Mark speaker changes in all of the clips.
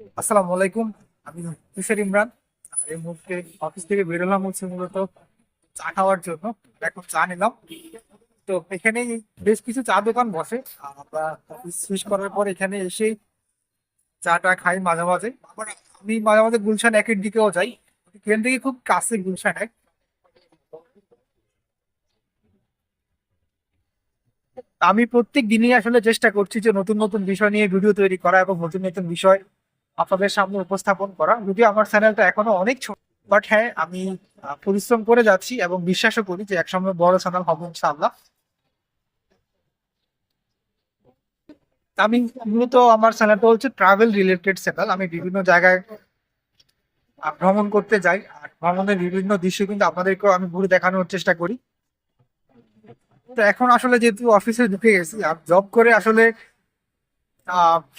Speaker 1: আসসালামু আলাইকুম, আমি তুষার ইমরান। আর এই মুহূর্তে অফিস থেকে বেরোলাম হচ্ছে মূলত চা খাওয়ার জন্য। এখন চা নিলাম। তো এখানে বেশ কিছু চা দোকান বসে। আমরা অফিস শেষ করার পর এখানে চাটা খাই মাঝে মাঝে। আবার আমি মাঝে মাঝে গুলশান একের দিকেও যাই। এখান থেকে খুব কাছে গুলশান এক। আমি প্রত্যেক দিনই আসলে চেষ্টা করছি যে নতুন নতুন বিষয় নিয়ে ভিডিও তৈরি করা এবং নতুন নতুন বিষয় আপনাদের সামনে উপস্থাপন করা। যদিও আমার চ্যানেলটা এখনও অনেক ছোট বাট হ্যাঁ আমি পরিশ্রম করে যাচ্ছি এবং বিশ্বাসও করি যে একসময় বড় চ্যানেল হবে ইনশাআল্লাহ। আমি মূলত আমার চ্যানেলটা হচ্ছে ট্রাভেল রিলেটেড চ্যানেল আমি বিভিন্ন জায়গায় ভ্রমণ করতে যাই। আর ভ্রমণের বিভিন্ন দৃশ্য কিন্তু আপনাদেরকেও আমি ঘুরে দেখানোর চেষ্টা করি। তো এখন আসলে যেহেতু অফিসে ঢুকে গেছি, আর জব করে আসলে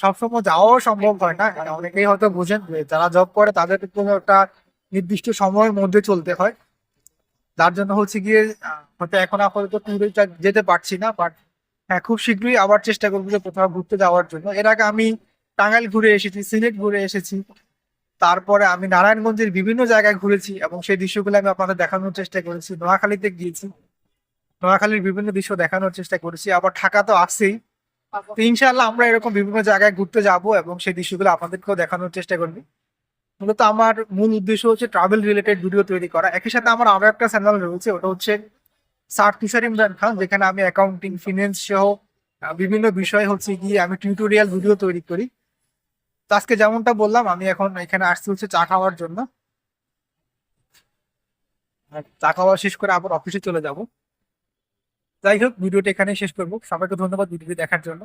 Speaker 1: সবসময় যাওয়াও সম্ভব হয় না। মানে অনেকেই হয়তো বুঝেন যারা জব করে, তাদের একটা নির্দিষ্ট সময়ের মধ্যে চলতে হয়। যার জন্য হচ্ছে গিয়ে হয়তো এখন আপাতত ট্যুরে যেতে পারছি না বাট হ্যাঁ খুব শীঘ্রই আবার চেষ্টা করব যে কোথাও ঘুরতে যাওয়ার জন্য। এর আগে আমি টাঙ্গাইল ঘুরে এসেছি, সিলেট ঘুরে এসেছি। তারপরে আমি নারায়ণগঞ্জের বিভিন্ন জায়গায় ঘুরেছি এবং সেই দৃশ্যগুলো আমি আপনাদের দেখানোর চেষ্টা করেছি। নোয়াখালীতে গিয়েছি। নোয়াখালীর বিভিন্ন দৃশ্য দেখানোর চেষ্টা করেছি। আবার ঢাকা তো আসছেই তো ইনশাআল্লাহ আমরা এরকম বিভিন্ন জায়গায় ঘুরতে যাব এবং সেই দৃশ্যগুলো আপনাদেরকেও দেখানোর চেষ্টা করবি। মূলত আমার মূল উদ্দেশ্য হচ্ছে ট্রাভেল রিলেটেড ভিডিও তৈরি করা। একই সাথে আমার আরও একটা চ্যানেল রয়েছে, ওটা হচ্ছে সার তুষার ইমরান খান, যেখানে আমি অ্যাকাউন্টিং ফিনান্স সহ বিভিন্ন বিষয় হচ্ছে গিয়ে আমি টিউটোরিয়াল ভিডিও তৈরি করি। তো আজকে যেমনটা বললাম, আমি এখন এখানে আসছি হচ্ছে চা খাওয়ার জন্য। চা খাওয়া শেষ করে আবার অফিসে চলে যাব। যাই হোক ভিডিওটা এখানে শেষ করব। সবাইকে ধন্যবাদ ভিডিওটি দেখার জন্য।